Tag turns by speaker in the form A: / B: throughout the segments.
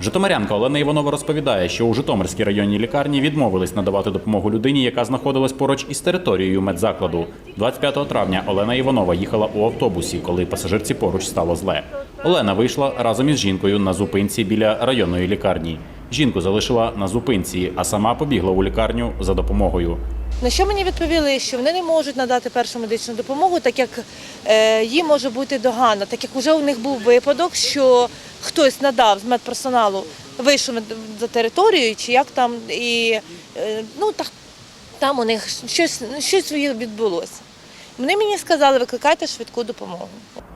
A: Житомирянка Олена Іванова розповідає, що у Житомирській районній лікарні відмовились надавати допомогу людині, яка знаходилась поруч із територією медзакладу. 25 травня Олена Іванова їхала у автобусі, коли пасажирці поруч стало зле. Олена вийшла разом із жінкою на зупинці біля районної лікарні. Жінку залишила на зупинці, а сама побігла у лікарню за допомогою.
B: На що мені відповіли, що вони не можуть надати першу медичну допомогу, так як е, їм може бути догана, так як вже у них був випадок, що хтось надав з медперсоналу, вийшов за територію, чи як там, і е, ну так там у них щось, щось відбулося. Вони мені сказали, викликайте швидку допомогу.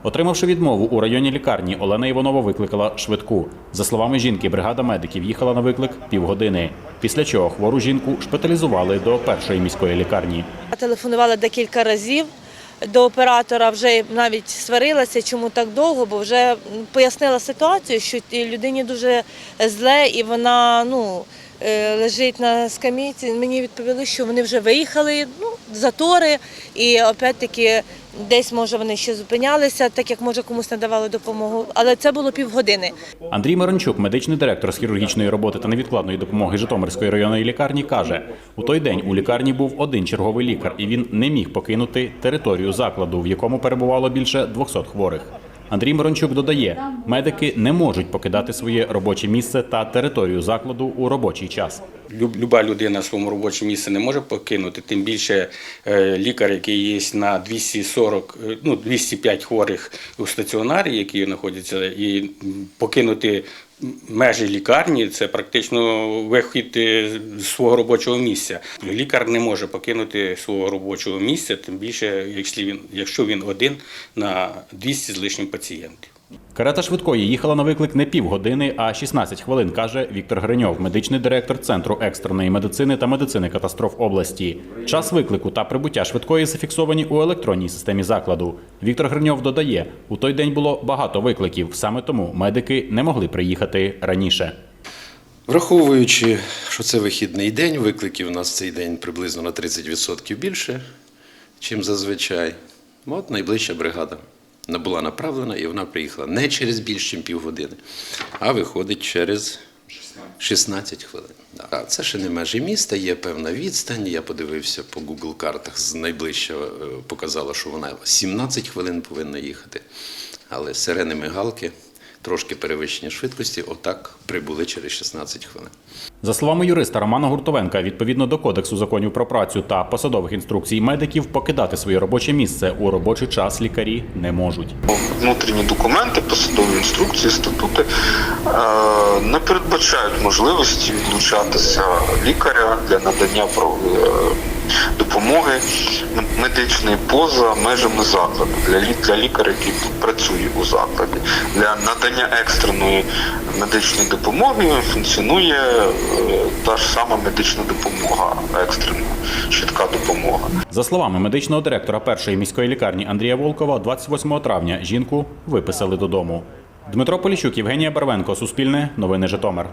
A: Отримавши відмову у районній лікарні, Олена Іванова викликала швидку. За словами жінки, бригада медиків їхала на виклик півгодини. Після чого хвору жінку шпиталізували до першої міської лікарні.
B: Телефонувала декілька разів до оператора, вже навіть сварилася, чому так довго, бо вже пояснила ситуацію, що людині дуже зле і вона ну, е, лежить на скамійці. Мені відповіли, що вони вже виїхали, ну, затори, і опять-таки десь може вони ще зупинялися, так як може комусь надавали допомогу. Але це було півгодини.
A: Андрій Мирончук, медичний директор з хірургічної роботи та невідкладної допомоги Житомирської районної лікарні, каже: у той день у лікарні був один черговий лікар, і він не міг покинути територію закладу, в якому перебувало більше 200 хворих. Андрій Мирончук додає, медики не можуть покидати своє робоче місце та територію закладу у робочий час.
C: Люба людина своєму робочому місце не може покинути, тим більше е, лікар, який є на 240, е, ну 205 хворих у стаціонарі, які знаходяться, і покинути межі лікарні це практично вихід е, з свого робочого місця. Лікар не може покинути свого робочого місця, тим більше, якщо він, якщо він один на 200 з лишнім пацієнтів.
A: Карета швидкої їхала на виклик не півгодини, а 16 хвилин, каже Віктор Гриньов, медичний директор Центру екстреної медицини та медицини катастроф області. Час виклику та прибуття швидкої зафіксовані у електронній системі закладу. Віктор Гриньов додає, у той день було багато викликів, саме тому медики не могли приїхати раніше.
D: Враховуючи, що це вихідний день, викликів у нас цей день приблизно на 30% більше, чим зазвичай. От найближча бригада була направлена і вона приїхала не через більш ніж півгодини, а виходить через 16 хвилин. Да. Це ще не межі міста, є певна відстань. Я подивився по Google картах, з найближча е, показала, що вона 17 хвилин повинна їхати. Але сирени мигалки, трошки перевищення швидкості, отак прибули через 16 хвилин.
A: За словами юриста Романа Гуртовенка, відповідно до кодексу законів про працю та посадових інструкцій медиків, покидати своє робоче місце у робочий час лікарі не можуть.
E: Внутрішні документи, посадові інструкції, статути е, не передбачають можливості відлучатися лікаря для надання е, м- медичної поза межами закладу для, для лікаря, який працює у закладі. Для надання екстреної медичної допомоги функціонує е, та ж сама медична допомога, екстрена швидка допомога.
A: За словами медичного директора першої міської лікарні Андрія Волкова, 28 травня жінку виписали додому. Дмитро Поліщук, Євгенія Барвенко, Суспільне, Новини Житомир.